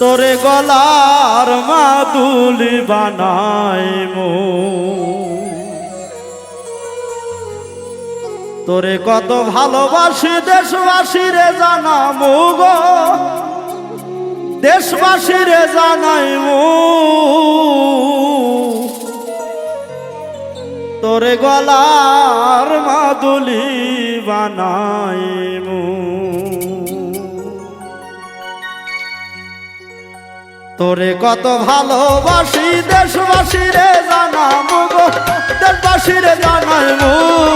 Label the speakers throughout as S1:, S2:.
S1: তোরে গলার মাদুলি বানাই মো। তোরে কত ভালোবাসি দেশবাসী রে জানামু গো। দেশবাসী রে জানাই মু। তোরে গলার মাদুলি বানাই তোরে কত ভালোবাসি দেশবাসী রে জানা মুগো দেশবাসী রে জানাইমু তোরে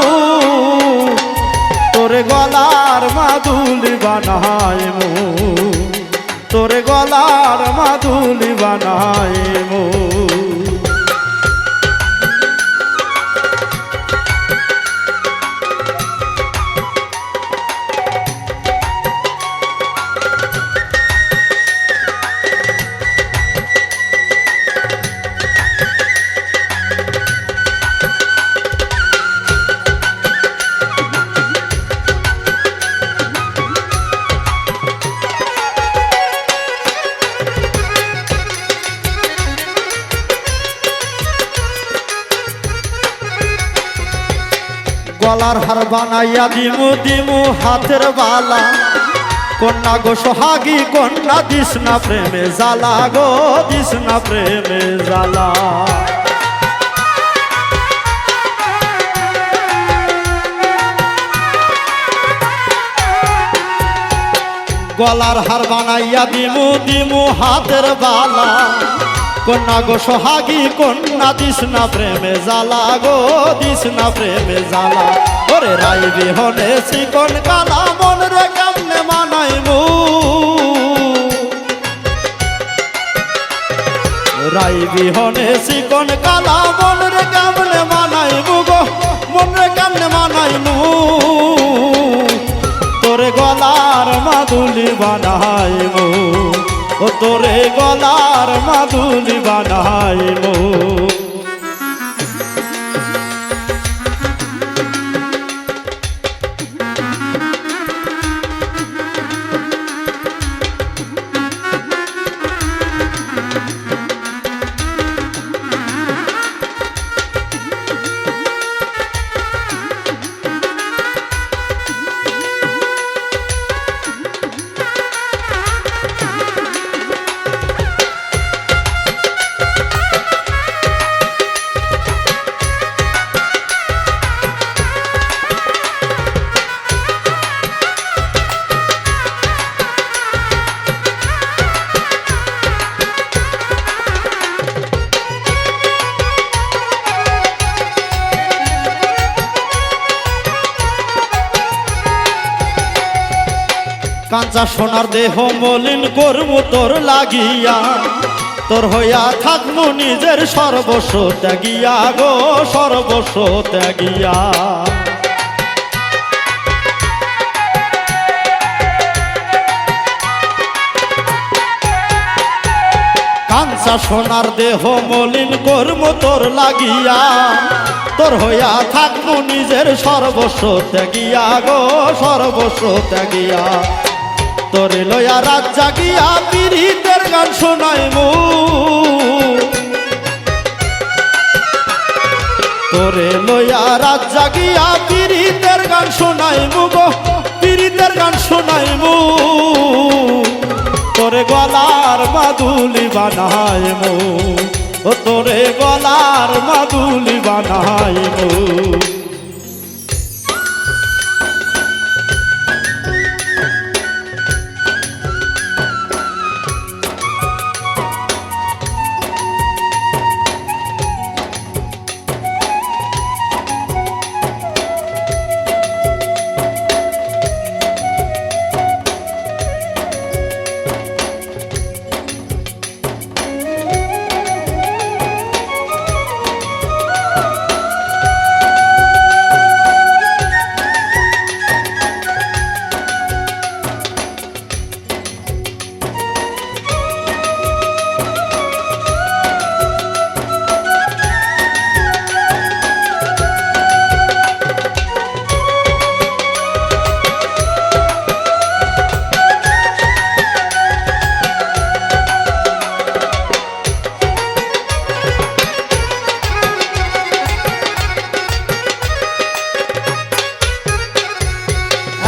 S1: গলার হার বানাইয়া দিমু দিমু হাতের বালা। কন্যা গো সোহাগী, কন্যা দিস না প্রেমে জ্বালা গো, দিস না প্রেমে জ্বালা। গলার হার বানাইয়া দিমু দিমু হাতের বালা। কন্যা গো সোহাগী, কন্যা দিস না প্রেমে জ্বালা গো দিস না প্রেমে জ্বালা। ওরে রাই বিহনে চিকন কালা, মন রে কেমনে মানাইমু রাই বিহনে চিকন কালা, মন রে কেমনে মানাইমু গো? মন রে কেমনে মানাইমু তোরে গলার মাদুলি বানাইমু ও তোরে গলার মাদুলি বানাইমু কাঞ্চা সোনার দেহ মলিন করব তোর লাগিয়া। তোর হইয়া থাকব নিজের সর্বস্ব ত্যাগিয়া গো, সর্বস্ব ত্যাগিয়া। কাঞ্চা সোনার দেহ মলিন কর্ম তোর লাগিয়া। তোর হইয়া থাকব নিজের সর্বস্ব ত্যাগিয়া গো, সর্বস্ব ত্যাগিয়া। তোরে লয়া রাত জাগিয়া পীড়িতের গান শোনাই মু। তোরে লয়া রাত জাগিয়া পীড়িতের গান শোনাই মু গো পীড়িতের গান শোনাই মু। তোরে গলার মাদুলি বানাই মু, ও তোরে গলার মাদুলি বানাই মু।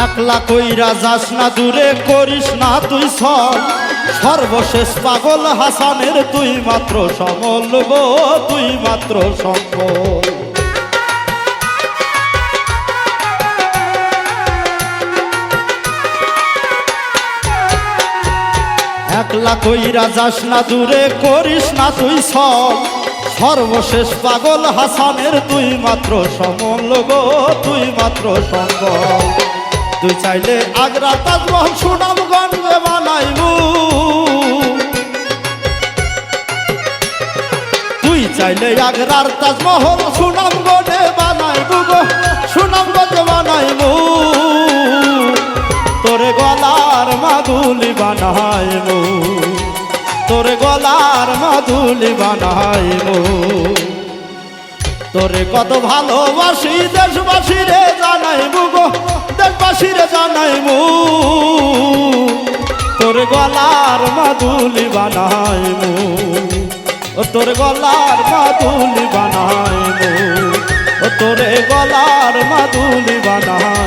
S1: একলা কইরা যাস না, দূরে করিস না তুই সব। সর্বশেষ পাগল হাসানের তুই মাত্র সমল গো, তুই মাত্র সম্পদ। একলা কইরা যাস না, দূরে করিস না তুই সব। সর্বশেষ পাগল হাসানের তুই মাত্র সমল গো, তুই মাত্র সম্বল তুই চাইলে আগ্রা তাজমহল সুনামগঞ্জে বানাইবু। তুই চাইলে আগ্রার তাজমহল সুনামগঞ্জে বানাইবু গো সুনামগঞ্জে বানাইবু। তোরে গলার মাদুলি বানাইবু, তোরে গলার মাদুলি বানাইবু। তোরে কত ভালোবাসি দেশবাসী রে জানাইবু গো, দেশবাসী রে জানাইবু। তোর গলার মাদুলি বানাইবু, ও তোর গলার মাদুলি বানাই ও তোরে গলার মাদুলি বানাইবো।